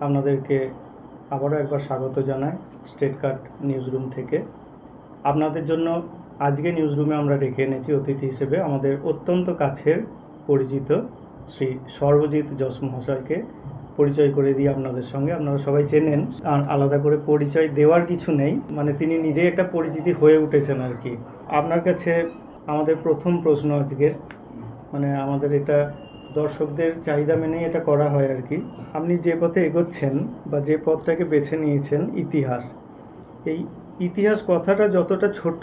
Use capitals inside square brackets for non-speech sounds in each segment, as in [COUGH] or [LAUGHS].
আপনাদেরকে আবারও একবার স্বাগত জানাই স্টেট কার্ড নিউজ রুম থেকে। আপনাদের জন্য আজকে নিউজ রুমে আমরা ডেকে এনেছি অতিথি হিসেবে আমাদের অত্যন্ত কাছের পরিচিত শ্রী সর্বজিৎ যশ মহাশয়কে। পরিচয় করে দিই আপনাদের সঙ্গে, আপনারা সবাই চেনেন। আর আলাদা করে পরিচয় দেওয়ার কিছু নেই মানে তিনি নিজেই একটা পরিচিতি হয়ে উঠেছেন আর কি। আপনার কাছে আমাদের প্রথম প্রশ্ন আজকের মানে আমাদের এটা দর্শকদের চাহিদা মেনেই এটা করা হয় আর কি। আপনি যে পথে এগোচ্ছেন বা যে পথটাকে বেছে নিয়েছেন, ইতিহাস, এই ইতিহাস কথাটা যতটা ছোট,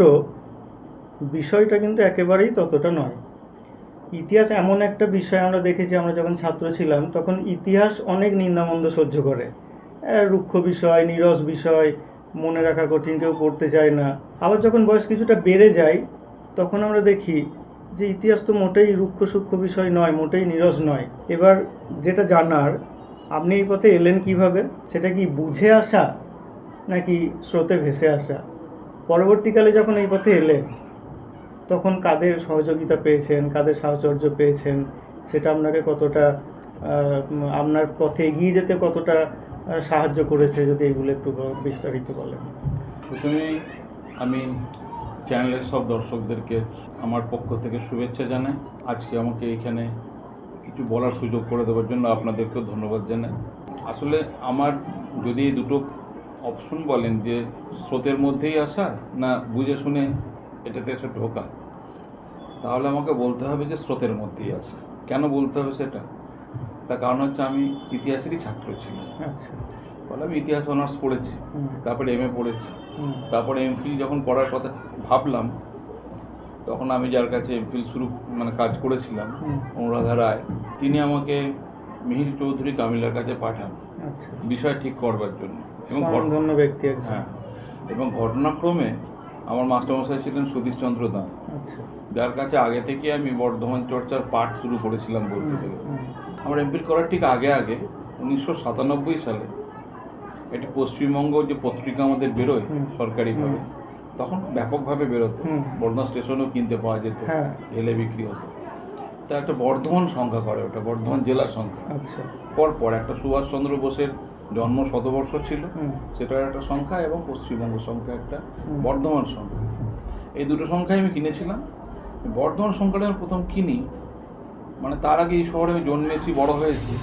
বিষয়টা কিন্তু একেবারেই ততটা নয়। ইতিহাস এমন একটা বিষয় আমরা দেখেছি, আমরা যখন ছাত্র ছিলাম, তখন ইতিহাস অনেক নিন্দামন্দ সহ্য করে। রুক্ষ বিষয়, নিরস বিষয়, মনে রাখা কঠিন, কেউ পড়তে চায় না। আবার যখন বয়স কিছুটা বেড়ে যায়, তখন আমরা দেখি যে ইতিহাস তো মোটেই রুক্ষ সূক্ষ্ম বিষয় নয়, মোটেই নিরস নয়। এবার যেটা জানার, আপনি এই পথে এলেন কীভাবে? সেটা কি বুঝে আসা নাকি স্রোতে ভেসে আসা? পরবর্তীকালে যখন এই পথে এলেন, তখন কাদের সহযোগিতা পেয়েছেন, কাদের সাহচর্য পেয়েছেন? সেটা আপনাকে কতটা আপনার পথে এগিয়ে যেতে কতটা সাহায্য করেছে যদি এগুলো একটু বিস্তারিত বলেন? প্রথমেই আমি চ্যানেলের সব দর্শকদেরকে আমার পক্ষ থেকে শুভেচ্ছা জানাই। আজকে আমাকে এখানে কিছু বলার সুযোগ করে দেওয়ার জন্য আপনাদেরকেও ধন্যবাদ জানাই। আসলে আমার যদি এই দুটো অপশন বলেন যে স্রোতের মধ্যেই আসা না বুঝে শুনে এটাতে এসে ঢোকা তাহলে আমাকে বলতে হবে যে স্রোতের মধ্যেই আসা। কেন বলতে হবে সেটা? তার কারণ হচ্ছে আমি ইতিহাসেরই ছাত্র ছিলাম। আচ্ছা। ফলে আমি ইতিহাস অনার্স পড়েছি তারপরে এম এ পড়েছি তারপরে এম এমফিল যখন পড়ার কথা ভাবলাম তখন আমি যার কাছে এমফিল শুরু মানে কাজ করেছিলাম অনুরাধা রায় তিনি আমাকে মিহির চৌধুরী কামিলার কাছে পাঠান। আচ্ছা। বিষয় ঠিক করবার জন্য। এবং স্বনামধন্য ব্যক্তি হ্যাঁ। এবং ঘটনাক্রমে আমার মাস্টারমশাই ছিলেন সুধীর চন্দ্র দাস। আচ্ছা। যার কাছে আগে থেকে আমি বর্ধমান চর্চার পাঠ শুরু করেছিলাম বলতে গেলে। আমার এমপিল করার ঠিক আগে আগে উনিশশো সাতানব্বই সালে একটি পশ্চিমবঙ্গ যে পত্রিকা আমাদের বেরোয় সরকারিভাবে তখন ব্যাপকভাবে বেরোতো। বর্ধমান স্টেশনেও কিনতে পাওয়া যেত। হ্যাঁ। ঢেলে বিক্রি হতো। তা একটা বর্ধমান সংখ্যা করে ওটা বর্ধমান জেলার সংখ্যা। আচ্ছা। পর পর একটা সুভাষচন্দ্র বোসের জন্ম শতবর্ষ ছিল। সেটার একটা সংখ্যা এবং পশ্চিমবঙ্গ সংখ্যা একটা বর্ধমান সংখ্যা। এই দুটো সংখ্যাই আমি কিনেছিলাম। বর্ধমান সংখ্যাটা আমি প্রথম কিনি মানে তার আগে এই শহরে আমি জন্মেছি বড় হয়েছি।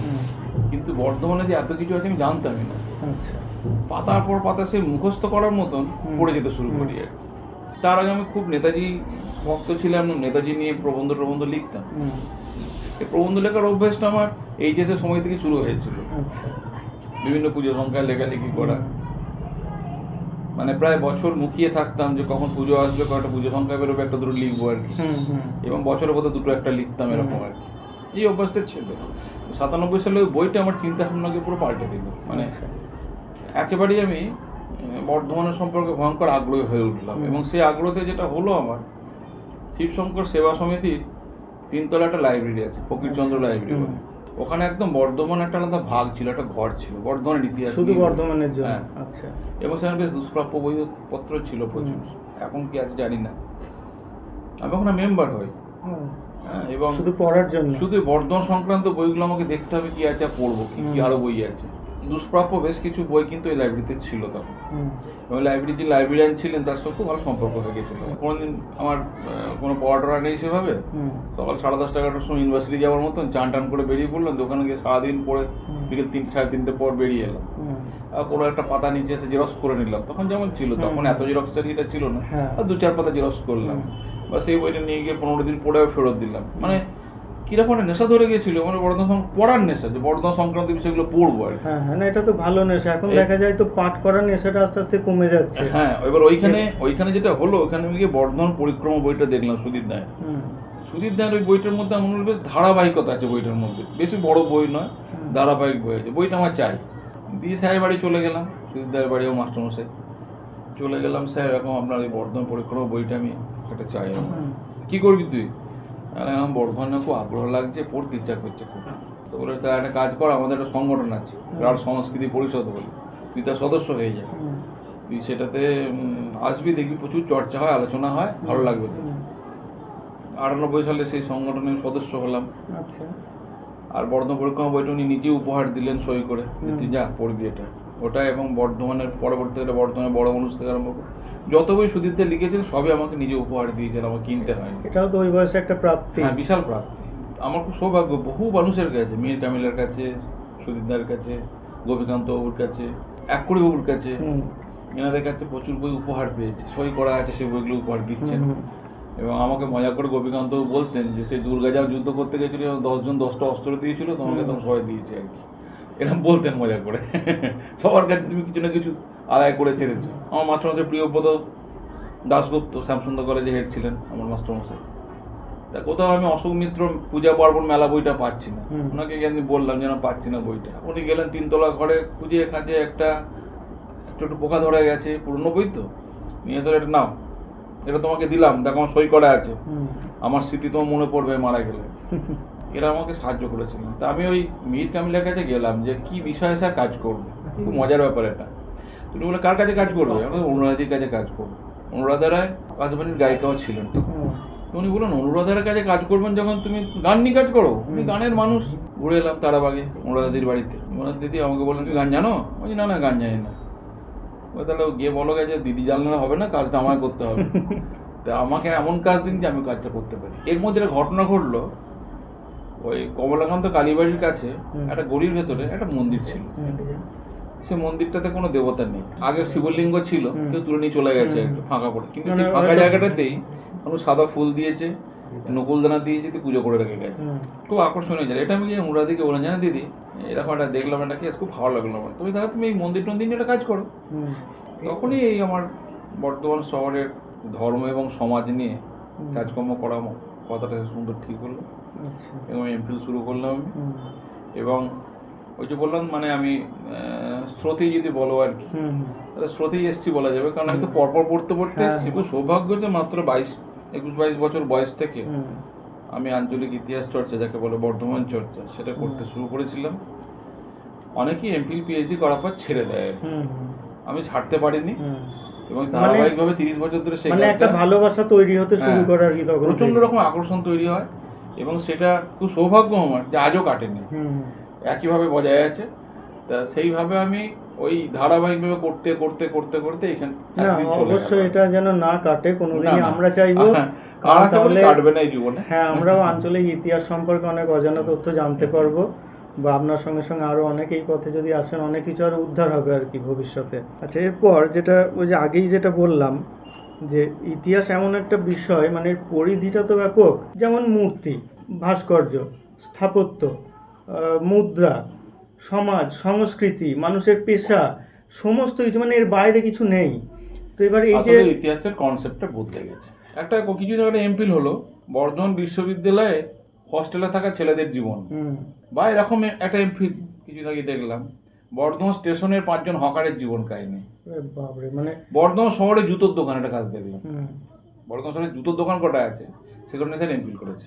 কিন্তু বর্ধমানে যে এত কিছু আছে আমি জানতামই না। আচ্ছা। পাতার পর পাতা সে মুখস্থ করার মতন পড়ে যেতে শুরু করি আর কি। তার আগে আমি খুব নেতাজি ভক্ত ছিলাম নেতাজি নিয়ে প্রবন্ধ প্রবন্ধ লিখতাম। এই প্রবন্ধ লেখার অভ্যাসটা আমার এইচএসের সময় থেকে শুরু হয়েছিল। আচ্ছা। বিভিন্ন পুজো সংখ্যায় লেখালেখি করা। মানে প্রায় বছর মুখিয়ে থাকতাম যে কখন পুজো আসবে কয়েকটা পুজো সংখ্যা বেরোবে একটা দুটো লিখব আর কি। এবং বছরের মধ্যে দুটো একটা লিখতাম এরকম আর কি। এই অভ্যাসটা ছিল। সাতানব্বই সালে ওই বইটা আমার চিন্তা ভাবনাকে পুরো পাল্টে দিল। মানে আচ্ছা। একেবারেই আমি বর্ধমানের সম্পর্কে ভয়ঙ্কর আগ্রহী হয়ে উঠলাম। এবং সেই আগ্রহতে যেটা হলো আমার শিবশঙ্কর সেবা সমিতির তিনতলা একটা লাইব্রেরি আছে ফকিরচন্দ্র আচ্ছা। লাইব্রেরি ওখানে একদম বর্ধমান একটা আলাদা ভাগ ছিল একটা ঘর ছিল বর্ধমানের ইতিহাস শুধু বর্ধমানের জন্য? হ্যাঁ। আচ্ছা। এবং সেখানে বেশ দুষ্প্রাপ্য বইপত্র ছিল প্রচুর। এখন কি আছে জানি না। আমি ওখানে মেম্বার হই। হ্যাঁ, এবং শুধু পড়ার জন্য? শুধু বর্ধমান সংক্রান্ত বইগুলো আমাকে দেখতে হবে কি আছে পড়ব কি কি আরও বই আছে। দুষ্প্রাপ্য বেশ কিছু বই কিন্তু এই লাইব্রেরিতে ছিল তখন। এবং লাইব্রেরির যে লাইব্রেরিয়ান ছিলেন তার সঙ্গে খুব ভালো সম্পর্ক হয়ে গেছিল কোনোদিন আমার কোনো পড়া টড়া নেই সেভাবে। সকাল সাড়ে দশটা এগারোটার সময় ইউনিভার্সিটি যাওয়ার মতন চান টান করে বেরিয়ে পড়লাম। দোকানে গিয়ে সারাদিন পরে বিকেল তিনটে সাড়ে তিনটে পর বেরিয়ে এলাম। আর কোনো একটা পাতা নিচে এসে জেরক্স করে নিলাম। তখন যেমন ছিল তখন এত জেরক্স এটা ছিল না। হ্যাঁ। আর দু চার পাতা জেরক্স করলাম। বা সেই বইটা নিয়ে গিয়ে পনেরো দিন পড়ে ফেরত দিলাম। মানে কীরকম একটা নেশা ধরে গিয়েছিল মানে বর্ধমান সং- পড়ার নেশা যে বর্ধমান সংক্রান্ত বিষয়গুলো পড়ব আর হ্যাঁ হ্যাঁ না এটা তো ভালো নেশা। এখন দেখা যায় তো পাঠ করার নেশাটা আস্তে আস্তে কমে যাচ্ছে। হ্যাঁ এবার ওইখানে ওইখানে যেটা হলো ওইখানে আমি গিয়ে বর্ধমান পরিক্রমা বইটা দেখলাম সুদীপ দায় হুম, সুদীপ দায়ের ওই বইটার মধ্যে আমার মনে হলো বেশ ধারাবাহিকতা আছে বইটার মধ্যে। বেশি বড় বই নয় ধারাবাহিক বই আছে। বইটা আমার চাই। দিয়ে স্যারের বাড়ি চলে গেলাম সুদীপ দায়ের বাড়ি ও মাস্টারমশাই। চলে গেলাম স্যার এরকম আপনার এই বর্ধমান পরিক্রমা বইটা আমি একটা চাই। আমার কী করবি তুই? আমি বললাম, বর্ধমানে খুব আগ্রহ লাগছে পড়তে ইচ্ছা করছে খুব। তো বলে তা একটা কাজ কর আমাদের একটা সংগঠন আছে রাঢ় সংস্কৃতি পরিষদ বলে। তুই তার সদস্য হয়ে যা। তুই সেটাতে আসবি দেখবি প্রচুর চর্চা হয় আলোচনা হয় ভালো লাগবে তো আটানব্বই সালে সেই সংগঠনের সদস্য হলাম। আচ্ছা। আর বর্ধমান পরিক্রমা বইটা উনি নিজে উপহার দিলেন সই করে। তুই। যা পড়বি এটা। ওটা এবং বর্ধমানের পরবর্তীকালে বর্ধমানের বড় মানুষ থেকে আরম্ভ করে। যত বই সুদীপতে লিখেছেন সবই আমাকে নিজে উপহার দিয়েছেন আমাকে কিনতে হয় এটাও তো ওই বয়সে একটা প্রাপ্তি। হ্যাঁ বিশাল প্রাপ্তি। আমার খুব সৌভাগ্য বহু মানুষের কাছে মীর কামিলের কাছে সুদীপদার কাছে গোপীকান্ত বাবুর কাছে একুড়ি বাবুর কাছে এনাদের কাছে প্রচুর বই উপহার পেয়েছে। সই করা আছে সেই বইগুলো উপহার দিচ্ছেন। এবং আমাকে মজা করে গোপীকান্ত বলতেন যে সেই দুর্গা যাও যুদ্ধ করতে গেছিল এবং দশজন দশটা অস্ত্র দিয়েছিল তোমাকে। তখন সবাই দিয়েছে আর কি। এরকম বলতেন মজা করে। সবার কাছে তুমি কিছু না কিছু আদায় করে ছেড়েছে। আমার মাস্টারমশাই প্রিয়ব্রত দাশগুপ্ত শ্যামসুন্দর কলেজে হেড ছিলেন আমার মাস্টারমশাই তা কোথাও আমি অশোক মিত্র পূজা পার্বণ মেলা বইটা পাচ্ছি না। ওনাকে গিয়ে আমি বললাম যেন পাচ্ছি না বইটা। উনি গেলেন তিনতলা ঘরে খুঁজে খাঁজে একটা একটু একটু পোকা ধরে গেছে পুরনো বই তো। নিয়ে তো এটা নাও এটা তোমাকে দিলাম দেখো আমার সই করা আছে। আমার স্মৃতি তোমার মনে পড়বে মারা গেলে। [LAUGHS] এরা আমাকে সাহায্য করেছিলেন। তা আমি ওই মীর কামিলের কাছে গেলাম যে কি বিষয়ে স্যার কাজ করব? খুব মজার ব্যাপার এটা। তুমি বলে কার কাছে কাজ করবে? আমি বললাম, কাছে কাজ করব। অনুরাধা রায় আকাশবাণীর গায়িকাও ছিলেন উনি বললেন অনুরাধার কাছে কাজ করবেন যখন তুমি গান নিয়ে কাজ করো তুমি গানের মানুষ। ঘুরে এলাম তারাবাগে অনুরাধাদির বাড়িতে। অনুরাধ দিদি আমাকে বললেন তুমি গান জানো? বলছি না না গান জানি না। ও তাহলে গিয়ে বলো যে দিদি জানলে হবে না কাজটা আমায় করতে হবে। [LAUGHS] তা আমাকে এমন কাজ দিন যে আমি কাজটা করতে পারি। এর মধ্যে একটা ঘটনা ঘটলো। ওই কমলাকান্ত কালীবাড়ির কাছে একটা গড়ির ভেতরে একটা মন্দির ছিল। সে মন্দিরটাতে কোনো দেবতা নেই। আগে শিবলিঙ্গ ছিল কেউ তুলে নিয়ে চলে গেছে একটু ফাঁকা পড়ে। কিন্তু মানে সেই ফাঁকা জায়গাটাতেই মানুষ সাদা ফুল দিয়েছে নকুলদানা দিয়েছে দিয়ে পুজো করে রেখে গেছে। খুব আকর্ষণীয় জায়গা। এটা আমি গিয়ে অনুরাধিকে বলেন জানা দিদি? এরকম একটা দেখলাম একটা কেস খুব ভালো লাগল আমার। তুমি তাহলে তুমি এই মন্দির টন্দির নিয়ে একটা কাজ করো। তখনই এই আমার বর্ধমান শহরের ধর্ম এবং সমাজ নিয়ে কাজকর্ম করা কথাটা সুন্দর ঠিক হলো। আচ্ছা। এবং এমফিল শুরু করলাম এবং ওই যে বললাম মানে আমি স্রোতেই যদি বলো আর কি হুম, এসছি বলা যাবে কারণ আমি তো পরপর পড়তে পড়তে হ্যাঁ। এসছি। খুব সৌভাগ্য যে মাত্র বাইশ একুশ বাইশ বছর বয়স থেকে আমি আঞ্চলিক ইতিহাস চর্চা যাকে বলে বর্ধমান চর্চা সেটা করতে শুরু করেছিলাম। অনেকেই এমফিল পিএইচডি করার পর ছেড়ে দেয় আমি ছাড়তে পারিনি এবং মানে- ধারাবাহিকভাবে তিরিশ বছর ধরে সেই মানে একটা ভালোবাসা তৈরি হতে শুরু হ্যাঁ। করে আর কি প্রচণ্ড রকম আকর্ষণ তৈরি হয় এবং সেটা খুব সৌভাগ্য আমার যে আজও কাটেনি। একইভাবে বজায় আছে। তা সেইভাবে আমি ওই ধারাবাহিকভাবে করতে করতে করতে করতে এখানে অবশ্যই এটা যেন না কাটে কোনোদিনই না, না। আমরা চাইব হ্যাঁ, কাটবে না এই জীবনে। হ্যাঁ আমরাও আঞ্চলিক ইতিহাস সম্পর্কে অনেক অজানা তথ্য জানতে পারব বা আপনার সঙ্গে সঙ্গে আরও অনেক এই পথে যদি আসেন অনেক কিছু আরও উদ্ধার হবে আর কি ভবিষ্যতে। আচ্ছা এরপর যেটা ওই যে আগেই যেটা বললাম যে ইতিহাস এমন একটা বিষয় মানে পরিধিটা তো ব্যাপক। যেমন মূর্তি ভাস্কর্য স্থাপত্য মুদ্রা সমাজ সংস্কৃতি মানুষের পেশা সমস্ত কিছু মানে এর বাইরে কিছু নেই। তো এবার এই যে ইতিহাসের কনসেপ্টটা বদলে গেছে। একটা কিছুদিন একটা এমপিল হলো বর্ধমান বিশ্ববিদ্যালয়ে হস্টেলে থাকা ছেলেদের জীবন। বা এরকম একটা এমপিল কিছুদিন আগে দেখলাম বর্ধমান স্টেশনের পাঁচজন হকারের জীবন কাহিনী। মানে বর্ধমান শহরে জুতোর দোকান একটা কাজ দেখলাম। বর্ধমান শহরে জুতোর দোকান কটা আছে? সেখানে স্যার এমপিল করেছে।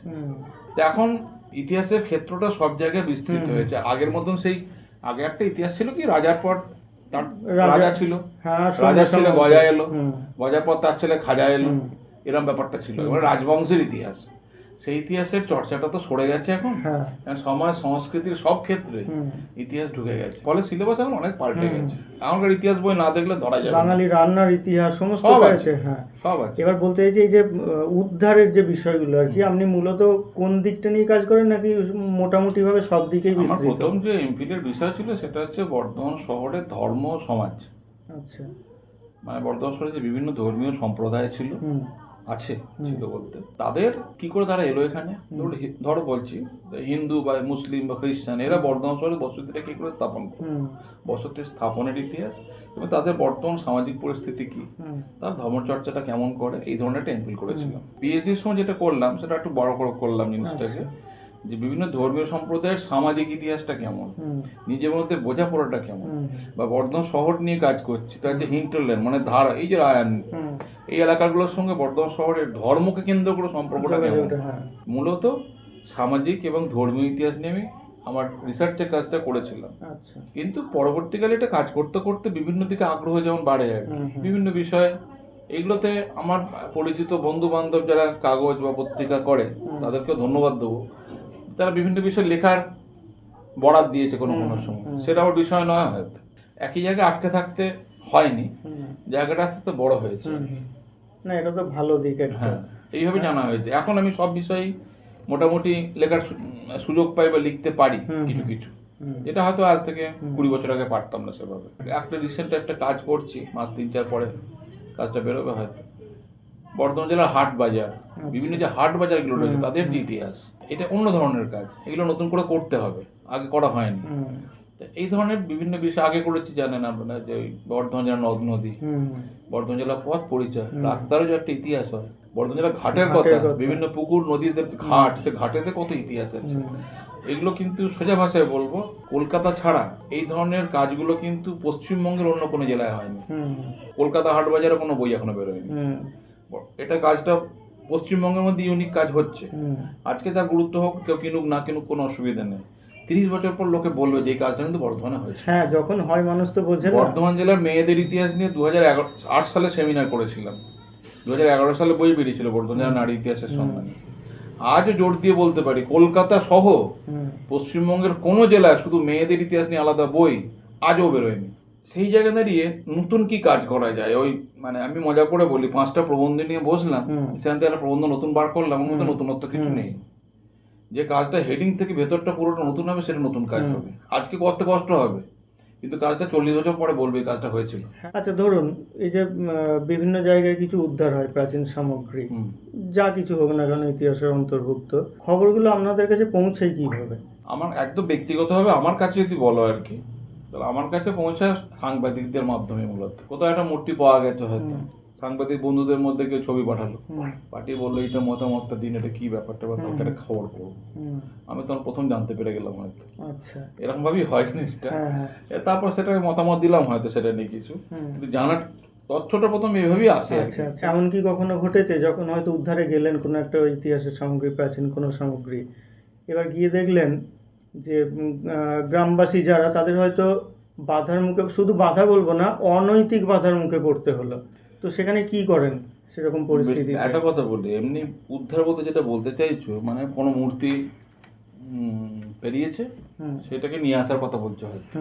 তো এখন ইতিহাসের ক্ষেত্রটা সব জায়গায় বিস্তৃত হয়েছে। আগের মতন সেই আগে একটা ইতিহাস ছিল কি? রাজার পর তার রাজা- ছিল। হ্যাঁ রাজার ছেলে গজা এলো। গজার পর তার ছেলে খাজা এলো। এরম এরকম ব্যাপারটা ছিল। এবার রাজবংশের ইতিহাস। সেই ইতিহাসের চর্চাটা তো সরে গেছে এখন। হ্যাঁ। সমাজ সংস্কৃতির সব ক্ষেত্রে ইতিহাস ঢুকে গেছে। ফলে সিলেবাস এখন অনেক পাল্টে গেছে। এখনকার ইতিহাস বই না দেখলে ধরা যাবে না। বাঙালি রান্নার ইতিহাস সমস্ত সব আছে। হ্যাঁ। সব আছে। এবার বলতে চাইছি এই যে উদ্ধারের যে বিষয়গুলো আর কি আপনি মূলত কোন দিকটা নিয়ে কাজ করেন নাকি মোটামুটি ভাবে সব দিকেই বিস্তৃত? প্রথম যে এমফিলের বিষয় ছিল সেটা হচ্ছে বর্ধমান শহরের ধর্ম সমাজ। আচ্ছা। মানে বর্ধমান শহরে যে বিভিন্ন ধর্মীয় সম্প্রদায় ছিল আছে ছিল বলতে। তাদের কি করে তারা এলো এখানে? ধরো বলছি হিন্দু বা মুসলিম বা খ্রিস্টান এরা বর্ধমান শহরে বসতিটা কি করে স্থাপন করে? বসতি স্থাপনের ইতিহাস এবং তাদের বর্তমান সামাজিক পরিস্থিতি কি? তার ধর্মচর্চাটা কেমন করে? এই ধরনের একটা এমফিল করেছিলাম। পিএইচডির সময় যেটা করলাম সেটা একটু বড় করে করলাম জিনিসটাকে। আচ্ছা। যে বিভিন্ন ধর্মীয় সম্প্রদায়ের সামাজিক ইতিহাসটা কেমন? নিজের মধ্যে বোঝাপড়াটা কেমন? বা বর্ধমান শহর নিয়ে কাজ করছি তার যে হিন্টারল্যান্ড মানে ধারা এই যে রায়ান এই এলাকাগুলোর সঙ্গে বর্ধমান শহরের ধর্মকে কেন্দ্র করে সম্পর্কটা কেমন? হ্যাঁ। মূলত সামাজিক এবং ধর্মীয় ইতিহাস নিয়ে আমি আমার রিসার্চের কাজটা করেছিলাম। আচ্ছা। কিন্তু পরবর্তীকালে এটা কাজ করতে করতে বিভিন্ন দিকে আগ্রহ যেমন বাড়ে আর। বিভিন্ন বিষয়ে এইগুলোতে আমার পরিচিত বন্ধু বান্ধব যারা কাগজ বা পত্রিকা করে হুম। তাদেরকেও ধন্যবাদ দেবো। তারা বিভিন্ন বিষয়ে লেখার বরাদ দিয়েছে কোনো কোনো সময়। হুম। সেটা ওর বিষয় নয়। হয়তো একই জায়গায় আটকে থাকতে হয়নি। জায়গাটা আস্তে আস্তে বড় হয়েছে। না এটা তো ভালো দিক হ্যাঁ এইভাবে জানা হয়েছে। এখন আমি সব বিষয়ই মোটামুটি লেখার সুযোগ পাই বা লিখতে পারি কিছু কিছু। যেটা হয়তো আজ থেকে কুড়ি বছর আগে পারতাম না সেভাবে। একটা রিসেন্ট একটা কাজ করছি মাস তিন চার পরে কাজটা বেরোবে হয়তো। বর্ধমান জেলার হাট বাজার বিভিন্ন যে হাট বাজারগুলো রয়েছে তাদের যে। ইতিহাস এটা অন্য ধরনের কাজ। এগুলো নতুন করে করতে হবে। আগে করা হয়নি। এই ধরনের বিভিন্ন বিষয় আগে করেছি জানেন আপনারা যে বর্ধমান জেলার নদ নদী। বর্ধমান জেলার পথ পরিচয়। রাস্তারও যে একটা ইতিহাস হয়। বর্ধমান জেলার ঘাটের কথা। বিভিন্ন পুকুর নদীদের ঘাট সে ঘাটেতে কত ইতিহাস আছে। এগুলো কিন্তু সোজা ভাষায় বলব কলকাতা ছাড়া এই ধরনের কাজগুলো কিন্তু পশ্চিমবঙ্গের অন্য কোনো জেলায় হয়নি। কলকাতা হাট বাজারে কোনো বই এখনও বেরোয়নি। এটা কাজটা পশ্চিমবঙ্গের মধ্যে ইউনিক কাজ হচ্ছে। আজকে তার গুরুত্ব হোক কেউ কিনুক না কিনুক কোনো অসুবিধা নেই। তিরিশ বছর পর লোকে বলবে যে এই কাজটা কিন্তু বর্ধমানে হয়েছে। হ্যাঁ যখন হয় মানুষ তো বোঝে বর্ধমান জেলার মেয়েদের ইতিহাস নিয়ে দু হাজার আট সালে সেমিনার করেছিলাম। দু হাজার এগারো সালে বই বেরিয়েছিল বর্ধমান জেলার নারী ইতিহাসের। সন্ধানে। আজও জোর দিয়ে বলতে পারি কলকাতা সহ পশ্চিমবঙ্গের কোনো জেলায় শুধু মেয়েদের ইতিহাস নিয়ে আলাদা বই আজও বেরোয়নি। সেই জায়গায় দাঁড়িয়ে নতুন কি কাজ করা যায়? ওই মানে আমি মজা করে বলি পাঁচটা প্রবন্ধ নিয়ে বসলাম সেখান থেকে একটা প্রবন্ধ নতুন বার করলাম আমার মধ্যে। নতুনত্ব কিছু নেই। যে কাজটা হেডিং থেকে ভেতরটা পুরোটা নতুন হবে সেটা নতুন কাজ হবে। আজকে করতে কষ্ট হবে? কিন্তু কাজটা চল্লিশ বছর পরে বলবে কাজটা হয়েছিল। আচ্ছা ধরুন এই যে বিভিন্ন জায়গায় কিছু উদ্ধার হয় প্রাচীন সামগ্রী। যা কিছু হোক না কেন ইতিহাসের অন্তর্ভুক্ত। খবরগুলো আপনাদের কাছে পৌঁছায় কীভাবে? আমার একদম ব্যক্তিগতভাবে আমার কাছে যদি বলো আর কি আমার কাছে পৌঁছায় সাংবাদিকদের মাধ্যমে মূলত। কোথাও একটা মূর্তি পাওয়া গেছে হয়তো। সাংবাদিক বন্ধুদের মধ্যে কেউ ছবি পাঠালো। পাঠিয়ে বলল এটা মতামতটা দিন এটা কি ব্যাপারটা বা একটা খবর হুম, আমি তখন প্রথম জানতে পেরে গেলাম হয়তো। আচ্ছা। এরকম ভাবেই হয় জিনিসটা। হ্যাঁ হ্যাঁ। তারপর সেটা মতামত দিলাম হয়তো সেটা নিয়ে কিছু। কিন্তু জানার তথ্যটা প্রথম এভাবেই আসে আচ্ছা আচ্ছা। এমন কি কখনো ঘটেছে যখন হয়তো উদ্ধারে গেলেন কোনো একটা ইতিহাসের সামগ্রী প্রাচীন কোনো সামগ্রী। এবার গিয়ে দেখলেন যে গ্রামবাসী যারা তাদের হয়তো বাধার মুখে শুধু বাধা বলব না অনৈতিক বাধার মুখে পড়তে হলো। তো সেখানে কি করেন সেরকম পরিস্থিতি একটা কথা বলি এমনি উদ্ধার বলতে যেটা বলতে চাইছো মানে কোনো মূর্তি পেরিয়েছে সেটাকে নিয়ে আসার কথা বলছো হয়তো।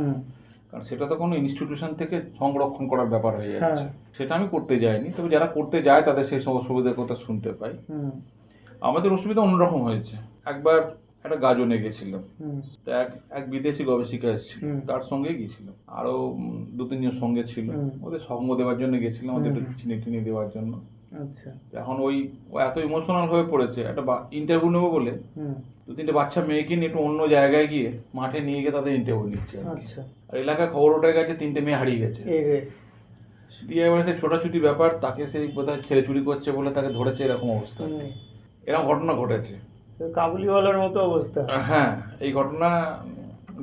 কারণ সেটা তো কোনো ইনস্টিটিউশন থেকে সংরক্ষণ করার ব্যাপার হয়ে যাচ্ছে। হ্যাঁ। সেটা আমি করতে যাইনি তবে যারা করতে যায় তাদের সেই সব অসুবিধার কথা শুনতে পাই। আমাদের অসুবিধা অন্যরকম হয়েছে। একবার একটা গাজনে গেছিলাম তা এক এক বিদেশি গবেষিকা এসেছিল। তার সঙ্গে গিয়েছিলাম আরও দু তিনজন সঙ্গে ছিল। ওদের সঙ্গ দেওয়ার জন্য গেছিলাম ওদের একটু। চিনি টিনি দেওয়ার জন্য। আচ্ছা। এখন ওই ও এত ইমোশনাল হয়ে পড়েছে একটা ইন্টারভিউ নেব বলে দু তিনটে বাচ্চা মেয়েকে নিয়ে একটু অন্য জায়গায় গিয়ে মাঠে নিয়ে গিয়ে তাদের ইন্টারভিউ নিচ্ছে আর আচ্ছা। আর এলাকায় খবর উঠে গেছে তিনটে মেয়ে হারিয়ে গেছে। দিয়ে এবারে সেই ছোটাছুটি ব্যাপার তাকে সেই বোধহয় ছেলে চুরি করছে বলে তাকে ধরেছে এরকম অবস্থা। এরকম ঘটনা ঘটেছে। কাবুলিওয়ালার মতো অবস্থা। হ্যাঁ এই ঘটনা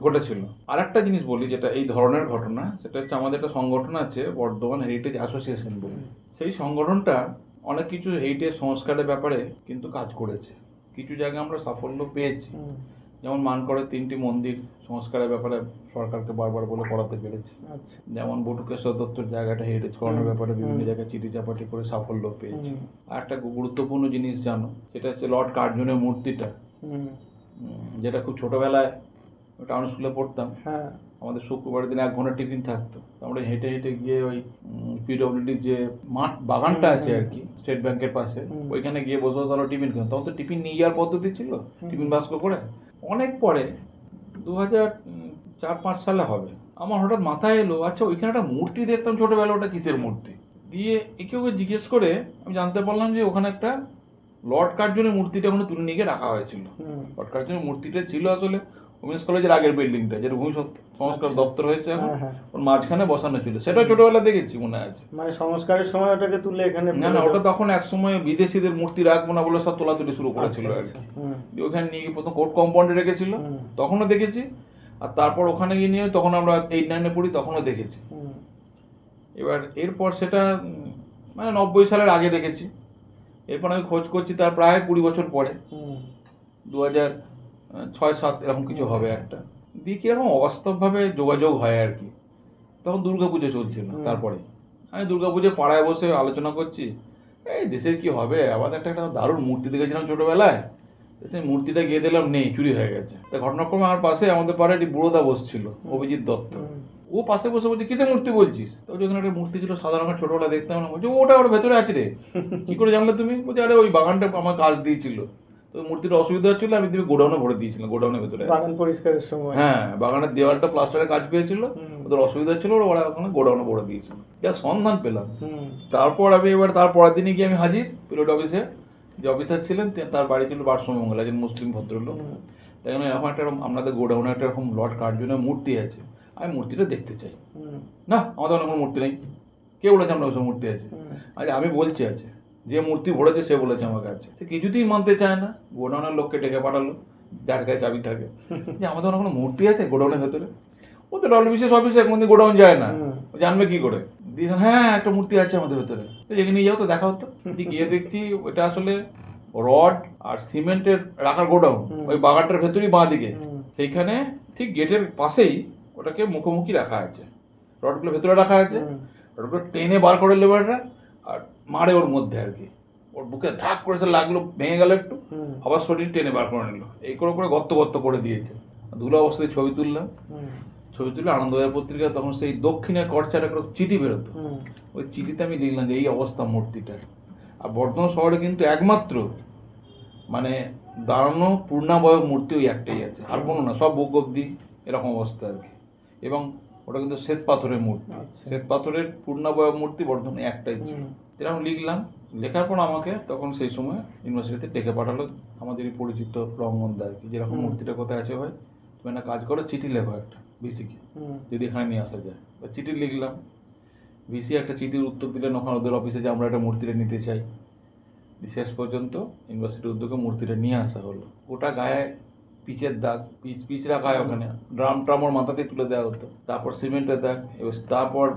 ঘটেছিল। আর একটা জিনিস বলি যেটা এই ধরনের ঘটনা সেটা হচ্ছে আমাদের একটা সংগঠন আছে বর্ধমান হেরিটেজ অ্যাসোসিয়েশন বলে। সেই সংগঠনটা অনেক কিছু হেরিটেজ সংস্কারের ব্যাপারে কিন্তু কাজ করেছে। কিছু জায়গায় আমরা সাফল্য পেয়েছি। যেমন মানকড়ে তিনটি মন্দির সংস্কারের ব্যাপারে সরকারকে বারবার বলে করাতে পেরেছি। আচ্ছা। যেমন বটুকেশ্বর দত্তর জায়গাটা হেরিটেজ করানোর হুম, ব্যাপারে বিভিন্ন জায়গায় চিঠি চাপাটি করে সাফল্য পেয়েছে। আর একটা গুরুত্বপূর্ণ জিনিস জানো সেটা হচ্ছে লর্ড কার্জনের মূর্তিটা। যেটা খুব ছোটবেলায় টাউন স্কুলে পড়তাম। হ্যাঁ। আমাদের শুক্রবারের দিন এক ঘণ্টা টিফিন থাকতো। আমরা হেঁটে হেঁটে গিয়ে ওই পিডব্লিউডির যে মাঠ বাগানটা আছে আর কি স্টেট ব্যাংকের পাশে ওইখানে গিয়ে বসে বসে টিফিন খেতাম। তখন তো টিফিন নিয়ে যাওয়ার পদ্ধতি ছিল। টিফিন বাস্ক করে। অনেক পরে দু হাজার চার পাঁচ সালে হবে। আমার হঠাৎ মাথায় এলো আচ্ছা ওইখানে একটা মূর্তি দেখতাম ছোটোবেলা ওটা কিসের মূর্তি? দিয়ে একে ওকে জিজ্ঞেস করে আমি জানতে পারলাম যে ওখানে একটা লর্ড কার্জনের মূর্তিটা ওখানে তুলে নিয়ে গিয়ে রাখা হয়েছিল। লর্ড কার্জনের মূর্তিটা ছিল আসলে উমেন্স কলেজের আগের বিল্ডিংটা যেটা ভূমি সংস্কার আচ্ছা। দপ্তর হয়েছে এখন হ্যাঁ হ্যাঁ। ওর মাঝখানে বসানো ছিল। সেটা ছোটবেলা দেখেছি মনে আছে। মানে সংস্কারের সময় ওটাকে তুলে এখানে না না ওটা তখন এক সময় বিদেশিদের মূর্তি রাখব না বলে সব তোলাতুলি শুরু করেছিল আচ্ছা, আর আচ্ছা, কি ওখানে নিয়ে প্রথম কোর্ট কম্পাউন্ডে রেখেছিল। তখনও দেখেছি। আর তারপর ওখানে গিয়ে নিয়ে তখন আমরা এইট নাইনে পড়ি তখনও দেখেছি। এবার এরপর সেটা মানে নব্বই সালের আগে দেখেছি। এরপর আমি খোঁজ করছি তার প্রায় কুড়ি বছর পরে। দু হাজার ছয় সাত এরকম কিছু হবে একটা। দিয়ে কীরকম অবাস্তবভাবে যোগাযোগ হয় আর কি। তখন দুর্গাপুজো চলছিল। তারপরে। আমি দুর্গাপুজো পাড়ায় বসে আলোচনা করছি এই দেশের কি হবে? আবার একটা একটা দারুণ মূর্তি দেখেছিলাম ছোটোবেলায়। সেই মূর্তিটা গিয়ে দিলাম নেই চুরি হয়ে গেছে। তা ঘটনাক্রমে আমার পাশে আমাদের পাড়ায় একটি বুড়োদা বসছিল অভিজিৎ দত্ত। ও পাশে বসে বলছে কিসে মূর্তি বলছিস? তো ওখানে একটা মূর্তি ছিল সাদা রঙের ছোটবেলা দেখতাম। না বলছে ওটা ওর ভেতরে আছে রে। কি করে জানলে তুমি? বলছে আরে ওই বাগানটা আমার কাজ দিয়েছিল। মূর্তিটা অসুবিধা হচ্ছিল আমি তুমি গোডাউনে ভরে দিয়েছিলাম গোডাউনের ভেতরে। বাগান পরিষ্কারের সময়। হ্যাঁ বাগানের দেওয়ালটা প্লাস্টারের কাজ পেয়েছিল ওদের অসুবিধা ছিল ওরা ওখানে গোডাউনে ভরে দিয়েছিল। যা সন্ধান পেলাম। তারপর আমি এবার তার পরের দিনই গিয়ে আমি হাজির পিলোট অফিসে যে অফিসার ছিলেন তার বাড়ি ছিল বারসমঙ্গল একজন মুসলিম ভদ্রলোক। তাই জন্য এরকম একটা আপনাদের গোডাউনে একটা এরকম লট কার্জনের মূর্তি আছে আমি মূর্তিটা দেখতে চাই। না আমাদের কোনো মূর্তি নেই। কে বলেছে আমরা ওসব মূর্তি আছে। আচ্ছা আমি বলছি আছে। যে মূর্তি ভরেছে সে বলেছে আমার কাছে। সে কিছুতেই মানতে চায় না। গোডাউনের লোককে ডেকে পাঠালো যার কাছে চাবি থাকে। যে আমাদের ওখানে কোনো মূর্তি আছে গোডাউনের ভেতরে? ও তো ডল বিশেষ অফিসে কোনদিন গোডাউন যায় না। জানবে কি করে? দিয়ে হ্যাঁ একটা মূর্তি আছে আমাদের ভেতরে। তো এখানে নিয়ে যাও তো দেখা হতো। গিয়ে দেখছি ওটা আসলে রড আর সিমেন্টের রাখার গোডাউন। ওই বাগানটার ভেতরেই বাঁ দিকে। সেইখানে ঠিক গেটের পাশেই ওটাকে মুখোমুখি রাখা আছে। রডগুলো ভেতরে রাখা আছে। রডগুলো টেনে বার করে লেবাররা মারে ওর মধ্যে আর কি। ওর বুকে ধাক করেছে লাগল ভেঙে গেল একটু। আবার শরীর টেনে বার করে নিল। এই করে করে গর্ত গর্ত করে দিয়েছে। ধুলো অবস্থায় ছবি তুললাম। ছবি তুলে আনন্দবাজার পত্রিকা তখন সেই দক্ষিণে করচার একটা চিঠি বেরোতো। ওই চিঠিতে আমি লিখলাম যে এই অবস্থা মূর্তিটার আর বর্ধমান শহরে কিন্তু একমাত্র মানে দাঁড়ানো পূর্ণাবয়ব মূর্তি ওই একটাই আছে। আর কোনো না সব বুক অব্দি এরকম অবস্থা আর কি। এবং ওটা কিন্তু শ্বেত পাথরের মূর্তি। আচ্ছা। শ্বেত পাথরের পূর্ণাবয়ব মূর্তি বর্ধমানে একটাই ছিল। এরকম লিখলাম লেখার পর আমাকে তখন সেই সময় ইউনিভার্সিটিতে ডেকে পাঠালো আমাদেরই পরিচিত রঙ্গনদা আর কি যেরকম মূর্তিটা কোথায় আছে ভাই? তুমি একটা কাজ করো চিঠি লেখো একটা হুম। যদি এখানে নিয়ে আসা যায়। বা চিঠি লিখলাম ভিসি একটা চিঠির উত্তর দিলেন ওখানে ওদের অফিসে যে আমরা একটা মূর্তিটা নিতে চাই। শেষ পর্যন্ত ইউনিভার্সিটির উদ্যোগে মূর্তিটা নিয়ে আসা হলো। ওটা গায়ে পিচের দাগ পিচ পিচ রাখা হয় ওখানে। ড্রাম ট্রাম ওর মাথাতে তুলে দেওয়া হতো। তারপর সিমেন্টের দাগ এবার তারপর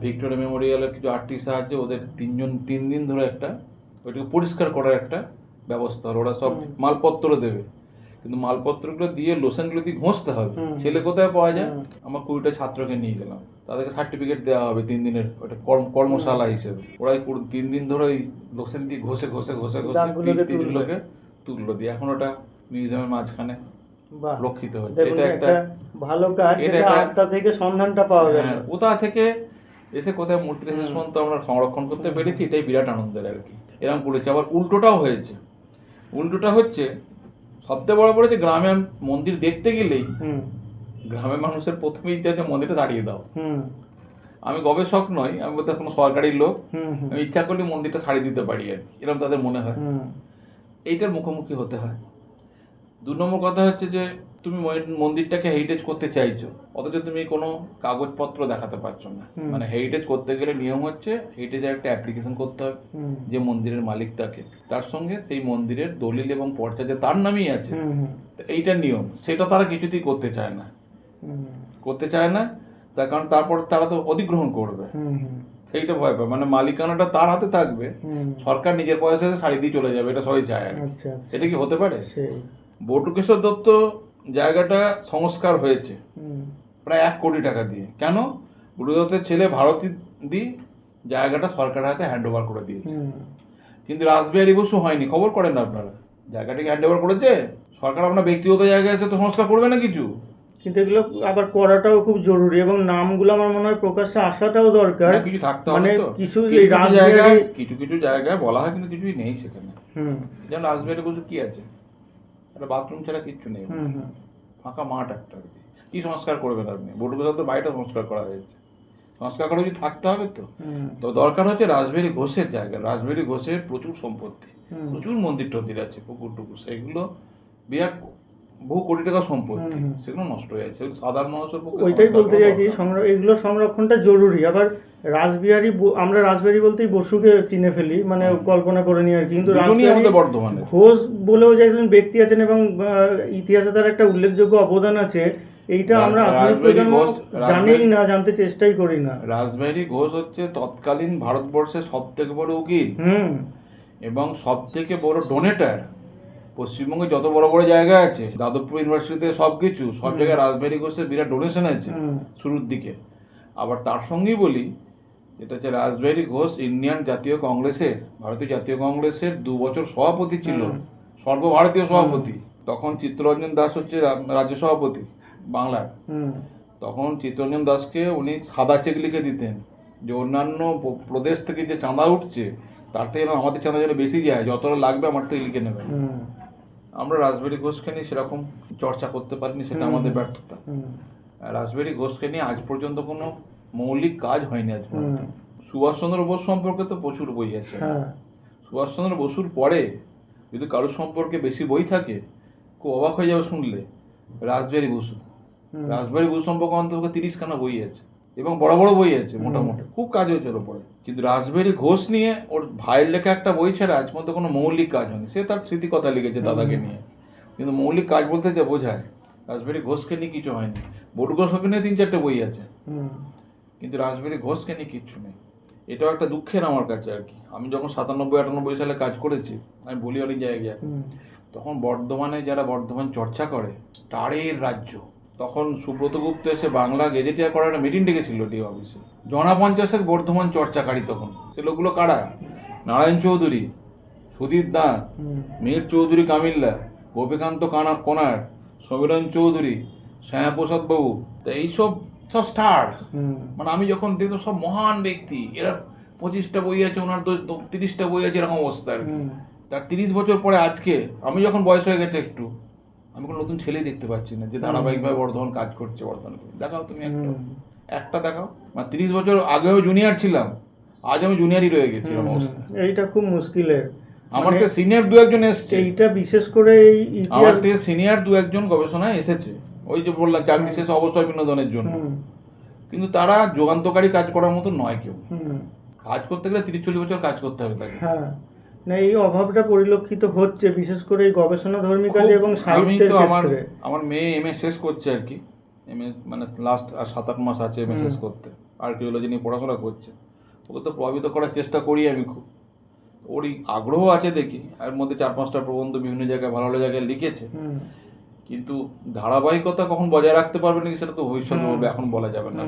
ভিক্টোরিয়া মেমোরিয়ালের কিছু আর্থিক সাহায্যে ওদের তিনজন তিন দিন ধরে একটা ওইটাকে পরিষ্কার করার একটা ব্যবস্থা হলো। ওরা সব মালপত্র দেবে। কিন্তু মালপত্রগুলো দিয়ে লোশনগুলো দিয়ে ঘষতে হবে। ছেলে কোথায় পাওয়া যায়? আমার কুড়িটা ছাত্রকে নিয়ে গেলাম। তাদেরকে সার্টিফিকেট দেওয়া হবে তিন দিনের ওটা কর্মশালা হিসেবে। ওরাই তিন দিন ধরে ওই লোশন দিয়ে ঘষে ঘষে ঘষে ঘষে তুললো দিয়ে এখন ওটা মিউজিয়ামের মাঝখানে রক্ষিত হচ্ছে এটা একটা ভালো কাজ এটা একটা- আটটা থেকে সন্ধানটা পাওয়া গেল হ্যাঁ, কোথা থেকে এসে কোথায় মূর্তিটা শেষ পর্যন্ত আমরা সংরক্ষণ করতে পেরেছি এটাই বিরাট আনন্দের আর কি। এরকম করেছে। আবার উল্টোটাও হয়েছে। উল্টোটা হচ্ছে সবথেকে বড় বড় যে গ্রামে মন্দির দেখতে গেলেই হুম। গ্রামের মানুষের প্রথমে ইচ্ছা আছে মন্দিরটা দাঁড়িয়ে দাও। আমি গবেষক নই আমি বলতে কোনো সরকারি লোক। আমি ইচ্ছা করলে মন্দিরটা ছাড়িয়ে দিতে পারি আর এরকম তাদের মনে হয়। এইটার মুখোমুখি হতে হয়। দু নম্বর কথা হচ্ছে যে তুমি মন্দিরটাকে হেরিটেজ করতে চাইছো অথচ তুমি কোনো কাগজপত্র দেখাতে পারছ না। মানে হেরিটেজ করতে গেলে নিয়ম হচ্ছে হেরিটেজের একটা অ্যাপ্লিকেশন করতে হবে যে মন্দিরের মালিক তাকে। তার সঙ্গে সেই মন্দিরের দলিল এবং পর্চা যে তার নামেই আছে এইটা নিয়ম। সেটা তারা কিছুতেই করতে চায় না। করতে চায় না তার কারণ তারপর তারা তো অধিগ্রহণ করবে। সেইটা ভয় পায়। মানে মালিকানাটা তার হাতে থাকবে সরকার নিজের পয়সাতে শাড়ি দিয়ে চলে যাবে এটা সবাই চায় কি। আচ্ছা আচ্ছা। সেটা কি হতে পারে? সেই। বটুকেশ্বর দত্ত জায়গাটা সংস্কার হয়েছে। প্রায় এক কোটি টাকা দিয়ে। কেন? বটু দত্তের ছেলে ভারতী দি জায়গাটা সরকারের হাতে হ্যান্ড ওভার করে দিয়েছে। কিন্তু রাসবিহারী বসু হয়নি। খবর করেন না আপনারা? জায়গাটাকে হ্যান্ড ওভার করেছে? সরকার আপনার ব্যক্তিগত জায়গায় এসে তো সংস্কার করবে না কিছু? কিন্তু এগুলো আবার করাটাও খুব জরুরি এবং নামগুলো আমার মনে হয় প্রকাশ্যে আসাটাও দরকার। কিছু থাকতে মানে কিছু জায়গায় কিছু কিছু জায়গায় বলা হয় কিন্তু কিছুই নেই সেখানে। হুম। যেমন রাসবিহারী বসু কি আছে? একটা বাথরুম ছাড়া কিচ্ছু নেই ফাঁকা মাঠ একটা কি। সংস্কার করবেন আপনি বটুকেশ্বর তো বাড়িটা সংস্কার করা হয়েছে। সংস্কার করা যদি থাকতে হবে তো? তো দরকার হচ্ছে রাজবেরি ঘোষের জায়গা। রাজবেরি ঘোষের প্রচুর সম্পত্তি প্রচুর মন্দির টন্দির আছে পুকুর টুকুর সেগুলো বিরাট বহু কোটি টাকা সম্পত্তি। সেগুলো নষ্ট হয়ে যাচ্ছে। সাধারণ মানুষের পক্ষে ওইটাই বলতে চাইছি এগুলো সংরক্ষণটা জরুরি। আবার রাসবিহারী আমরা রাসবিহারী বলতেই বসুকে চিনে ফেলি মানে কল্পনা করে নিই আর কি। কিন্তু বর্ধমানে ঘোষ বলেও যে একজন ব্যক্তি আছেন এবং ইতিহাসে তার একটা উল্লেখযোগ্য অবদান আছে এইটা আমরা আধুনিক প্রজন্ম জানেই না জানতে চেষ্টাই করি না। রাজবেরি ঘোষ হচ্ছে তৎকালীন ভারতবর্ষের সব থেকে বড় উকিল হুম। এবং সব থেকে বড় ডোনেটার পশ্চিমবঙ্গে যত বড় বড় জায়গা আছে যাদবপুর ইউনিভার্সিটিতে সব কিছু সব জায়গায় রাজবেরি ঘোষের বিরাট ডোনেশন আছে শুরুর দিকে। আবার তার সঙ্গেই বলি যেটা হচ্ছে রাজবেরি ঘোষ ইন্ডিয়ান জাতীয় কংগ্রেসের ভারতীয় জাতীয় কংগ্রেসের দু বছর সভাপতি ছিল। সর্বভারতীয় সভাপতি। তখন চিত্তরঞ্জন দাস হচ্ছে রাজ্য সভাপতি বাংলার। তখন চিত্তরঞ্জন দাসকে উনি সাদা চেক লিখে দিতেন যে অন্যান্য প্রদেশ থেকে যে চাঁদা উঠছে তার থেকে যেন আমাদের চাঁদা যেন বেশি যায় যতটা লাগবে আমার থেকে লিখে নেবেন। হুম। আমরা রাজবেরি ঘোষকে নিয়ে সেরকম চর্চা করতে পারিনি সেটা আমাদের ব্যর্থতা। হুম। ঘোষকে নিয়ে আজ পর্যন্ত কোনো মৌলিক কাজ হয়নি আজ সুভাষচন্দ্র বোস সম্পর্কে তো প্রচুর বই আছে। হ্যাঁ। সুভাষচন্দ্র বসুর পরে যদি কারোর সম্পর্কে বেশি বই থাকে খুব অবাক হয়ে যাবে শুনলে। রাজবেরি বসু। রাজবাড়ি বই সম্পর্কে অন্তত তিরিশখানা বই আছে এবং বড় বড় বই আছে মোটামুটি। খুব কাজ হয়েছে ওর উপরে। কিন্তু রাজবেরি ঘোষ নিয়ে ওর ভাইয়ের লেখা একটা বই ছাড়া আজ পর্যন্ত কোনো মৌলিক কাজ হয়নি। সে তার স্মৃতিকথা লিখেছে দাদাকে নিয়ে। কিন্তু মৌলিক কাজ বলতে যা বোঝায় রাজবেরি ঘোষকে নিয়ে কিছু হয়নি। বড় ঘোষকে নিয়ে তিন চারটে বই আছে। কিন্তু রাজবেরি ঘোষকে নিয়ে কিচ্ছু নেই। এটাও একটা দুঃখের আমার কাছে আর কি। আমি যখন সাতানব্বই আটানব্বই সালে কাজ করেছি আমি বলি অনেক জায়গায় তখন বর্ধমানে যারা বর্ধমান চর্চা করে স্টারের রাজ্য তখন সুব্রত গুপ্ত এসে বাংলা গেজেটিয়া করার একটা মিটিং ডেকেছিল ডি অফিসে জনা পঞ্চাশের বর্ধমান চর্চাকারী তখন। সে লোকগুলো কারা? নারায়ণ চৌধুরী সুদীপ দা মীর চৌধুরী কামিল্লা গোপীকান্ত কানা কোনার সমীরণ চৌধুরী শ্যামাপ্রসাদ বাবু। তা এইসব সব স্টার। মানে আমি যখন দেখতাম সব মহান ব্যক্তি এরা পঁচিশটা বই আছে ওনার তিরিশটা বই আছে এরকম অবস্থা আর কি। তার তিরিশ বছর পরে আজকে আমি যখন বয়স হয়ে গেছে একটু আমি কোনো নতুন ছেলেই দেখতে পাচ্ছি না যে ধারাবাহিকভাবে বর্ধমান কাজ করছে বর্ধমানে দেখাও তুমি একটা। একটা দেখাও। মানে তিরিশ বছর আগেও জুনিয়র ছিলাম আজ আমি জুনিয়রই রয়ে গেছি এরকম অবস্থা। এইটা খুব মুশকিলের। আমার মানে থেকে সিনিয়র দু একজন এসছে। এইটা বিশেষ করে এই আমার থেকে সিনিয়র দু একজন গবেষণায় এসেছে। ওই যে বললাম চাকরি শেষে অবসর বিনোদনের জন্য। কিন্তু তারা যুগান্তকারী কাজ করার মতো নয় কেউ। কাজ করতে গেলে তিরিশ চল্লিশ বছর কাজ করতে হবে তাকে। হ্যাঁ। না এই অভাবটা পরিলক্ষিত হচ্ছে বিশেষ করে এই গবেষণা ধর্মী কাজে এবং সাহিত্যের আমার আমার মেয়ে এম শেষ করছে আর কি। এম মানে লাস্ট আর সাত আট মাস আছে এম। শেষ করতে। আর্কিওলজি নিয়ে পড়াশোনা করছে। ওকে তো প্রভাবিত করার চেষ্টা করি আমি খুব। ওরই আগ্রহ আছে দেখি। এর মধ্যে চার পাঁচটা প্রবন্ধ বিভিন্ন জায়গায় ভালো ভালো জায়গায় লিখেছে। কিন্তু ধারাবাহিকতা কখন বজায় রাখতে পারবে নাকি সেটা তো ভবিষ্যৎ। বলবে এখন বলা যাবে না।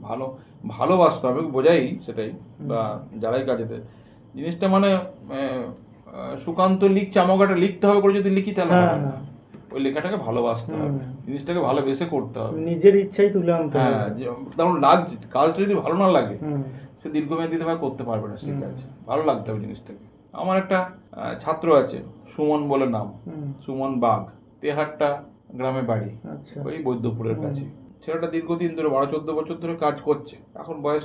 ভালো ভালোবাসতে হবে বোঝাই সেটাই বা যারাই কাজেতে জিনিসটা মানে সুকান্ত লিখছে আমাকে একটা লিখতে হবে করে যদি লিখি তাহলে হ্যাঁ। হ্যাঁ। ওই লেখাটাকে ভালোবাসতে হবে জিনিসটাকে ভালোবেসে করতে হবে। নিজের ইচ্ছাই তুলে আনতে হ্যাঁ তেমন লাগছে কাজটা যদি ভালো না লাগে সে দীর্ঘমেয়াদী ভাবে করতে পারবে না সেই। কাজ। ভালো লাগতে হবে জিনিসটাকে। আমার একটা ছাত্র আছে সুমন বলে নাম। সুমন বাগ। তেহাট্টা গ্রামে বাড়ি আচ্ছা। ওই বৈদ্যপুরের কাছে। ছেলেটা দীর্ঘদিন ধরে বারো চোদ্দ বছর ধরে কাজ করছে। এখন বয়স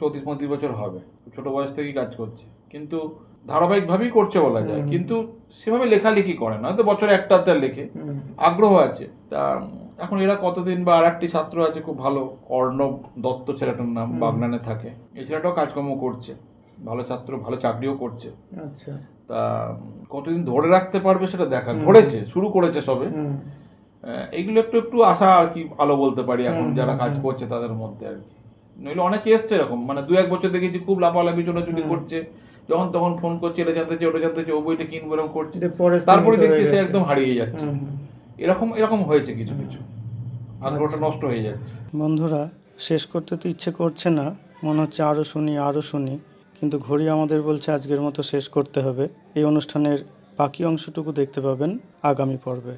চৌত্রিশ পঁয়ত্রিশ বছর হবে। ছোট বয়স থেকেই কাজ করছে। কিন্তু ধারাবাহিকভাবেই করছে বলা যায়। কিন্তু সেভাবে লেখালেখি করে না। হয়তো বছরে একটা আধটা লেখে। আগ্রহ আছে। তা এখন এরা কতদিন বা আর একটি ছাত্র আছে খুব ভালো অর্ণব দত্ত ছেলেটার নাম। বাগনানে থাকে। এই ছেলেটাও কাজকর্ম করছে। ভালো ছাত্র ভালো চাকরিও করছে। আচ্ছা। তা কতদিন ধরে রাখতে পারবে সেটা দেখা। ধরেছে শুরু করেছে সবে। এইগুলো একটু একটু আশা আর কি আলো বলতে পারি এখন যারা কাজ করছে তাদের মধ্যে আর কি। নইলে অনেকে এসছে এরকম মানে দু এক বছর দেখেছি খুব লাফালাফি হুম। করছে যখন তখন ফোন করছে এটা জানতে চাই ওটা জানতে চাই ও বইটা কিনবো এরকম করছে। পরে তারপরে দেখছি সে একদম হারিয়ে যাচ্ছে। এরকম এরকম হয়েছে কিছু কিছু। আগ্রহটা আচ্ছা। নষ্ট হয়ে যাচ্ছে। বন্ধুরা শেষ করতে তো ইচ্ছে করছে না মনে হচ্ছে আরও শুনি আরও শুনি। কিন্তু ঘড়ি আমাদের বলছে আজকের মতো শেষ করতে হবে। এই অনুষ্ঠানের বাকি অংশটুকু দেখতে পাবেন আগামী পর্বে।